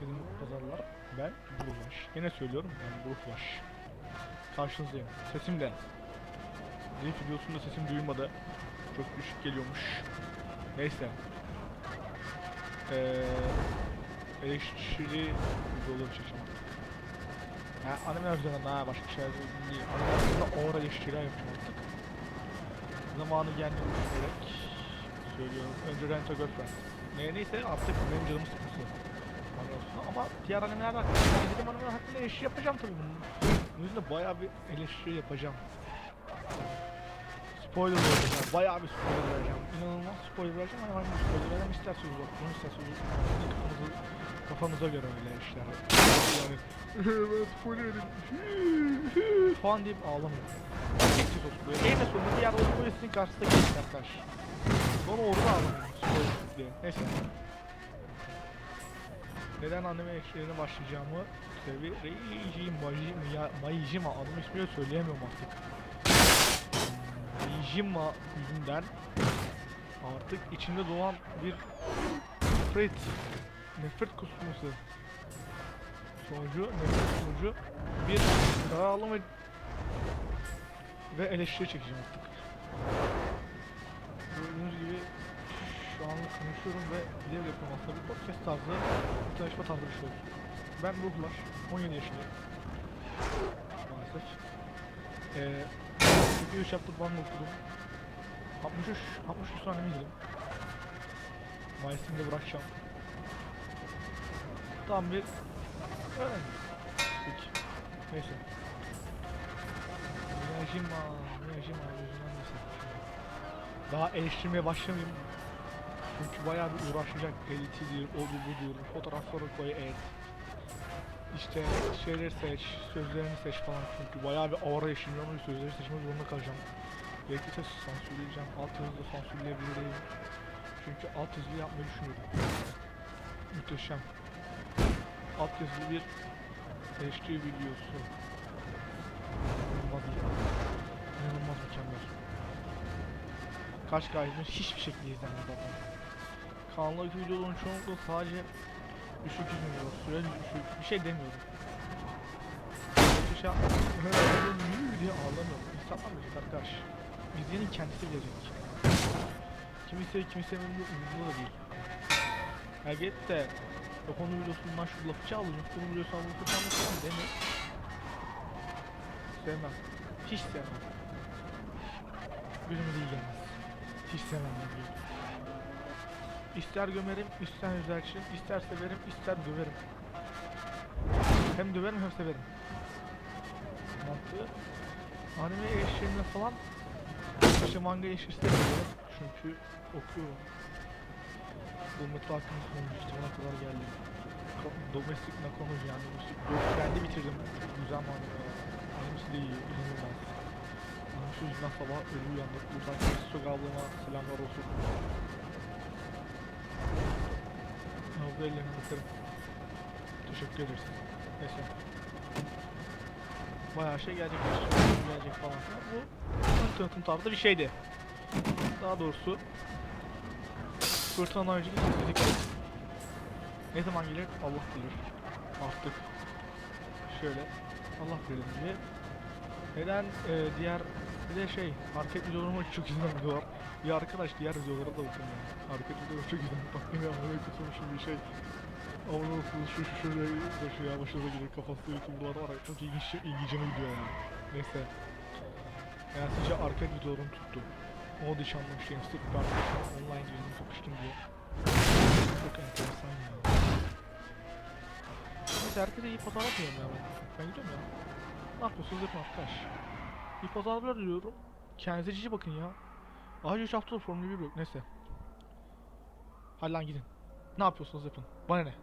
Herkesin pazarlar. Ben Bruhlaş. Yine söylüyorum ben Bruhlaş. Karşınızdayım. Sesim de. Zayıf videosunda sesim duyulmadı. Çok düşük geliyormuş. Neyse. Eee eleştiri videoları çekeceğim. Ha, anime üzerinden daha başka şeyler değil. Anime üzerinden ağır eleştiriler yapacağım artık. Zamanı geldiğini düşünerek söylüyorum. Önce Rent a Girlfriend. Ne, neyse artık benim canımı sıkıntı. Ama diğer animeler hakkında, izlediğim animeler hakkında eleştiri yapacağım tabii bunun. Bunun yüzünden bayağı bir eleştiri yapacağım. Spoiler vereceğim, bayağı bir spoiler vereceğim. İnanılmaz spoiler vereceğim ama hangi spoiler vereceğim isterseniz bak, bunu isterseniz kafanızı, kafanıza göre öyle işler. Yani, ben spoiler edeyim falan deyip ağlamayın. Geçti olsun böyle. En sonunda diğer oyun polisinin karşısında geçti arkadaş. Sonra orada ağlamayın spoiler diye. Neyse. Neden anime ekşilerine başlayacağımı sebebi Reiji Majima, Majima adını ismini söyleyemiyorum artık. Majima yüzünden artık içinde doğan bir nefret, nefret kusması sonucu, nefret sonucu bir ve, ve eleştiri çekeceğim artık. Konuşuyorum ve video yapıyorum aslında bir podcast tarzı, bir tanışma tarzı bir şey olsun. Ben Ruhlar, 17 yaşındayım. Maalesef. Ee, 2-3 hafta bank okudum. 63, 63 tane izledim. Mayıs'ını da bırakacağım. Tam bir öğrenci. Peki. Neyse. Miyajima, Miyajima yüzünden neyse. Daha eleştirmeye başlamayayım. Çünkü bayağı bir uğraşacak. Editidir, odur budur, fotoğrafları koy et. İşte şeyleri seç, sözlerini seç falan çünkü bayağı bir ağır yaşayacağım ve sözleri seçmek zorunda kalacağım. Gerekirse sansürleyeceğim, alt yazıda sansürleyebilirim. Çünkü alt yazılı yapmayı düşünüyorum. Muhteşem. Alt yazılı bir eleştiri videosu. İnanılmaz. İnanılmaz mükemmel. Kaç kaydımız hiçbir şekilde izlenmez zaten. Kanaldaki videoların çoğunlukla sadece düşük izleniyor. Süre düşük. Bir şey demiyorum. Muhteşem. Öyle diye ağlamıyorum. İnsanlar bilecek arkadaş. İzleyenin kendisi bilecek. Kimisi kimse memnun umurunda da değil. Git de o konu videosundan şu lafı çaldın, bunu biliyorsan bu lafı çalmasın deme. Sevmem. Hiç sevmem. Gözüme de iyi gelmez. Hiç sevmem bunu. İster gömerim, ister yüzerçin, ister severim, ister döverim. Hem döverim hem severim. Mantığı. Anime eşlerinde falan işte manga eşleşti seviyorum. Çünkü okuyorum. Bu metal hakkında konuşmuştum. Ona kadar geldim. Ko- Domestic Nakonoji yani. Kendi bitirdim. Güzel manga. Animesi de iyi. İnanılmaz. Animesi yüzünden sabah ölü uyandık. Buradan Kristo ablama selamlar olsun. Abla ellerini öperim. Teşekkür ederiz. Neyse. Bayağı şey gelecek. Gelecek falan. Bu tanıtım tarzı bir şeydi. Daha doğrusu Fırtına önceki sessizlik Ne zaman gelir Allah bilir Artık Şöyle Allah bilir diye Neden e, diğer bir de şey hareket videolarıma çok izlenmiyorlar Bir arkadaş diğer videolara da bakın ya Hareket videoları çok izlenmiyor Bakın ya böyle tutulmuş bir şey Ama nasıl şu şu şöyle başı ya başınıza gelir kafasında youtuberlar var ya Çok ilginç ilgicime gidiyor ya Neyse Yani sizce arcade videolarım tuttu Audition başlayayım sırf bir arkadaşlar online girdim kapıştım diye. Çok enteresan ya. Neyse herkese iyi pazar yapıyorum ya ben. Ben gidiyorum ya. Ne yapıyorsunuz yapın arkadaş. İyi pazarlar diliyorum. Kendinize cici bakın ya. Ayrıca 3 haftada Formula 1 yok neyse. Hadi lan gidin. Ne yapıyorsunuz yapın. Bana ne?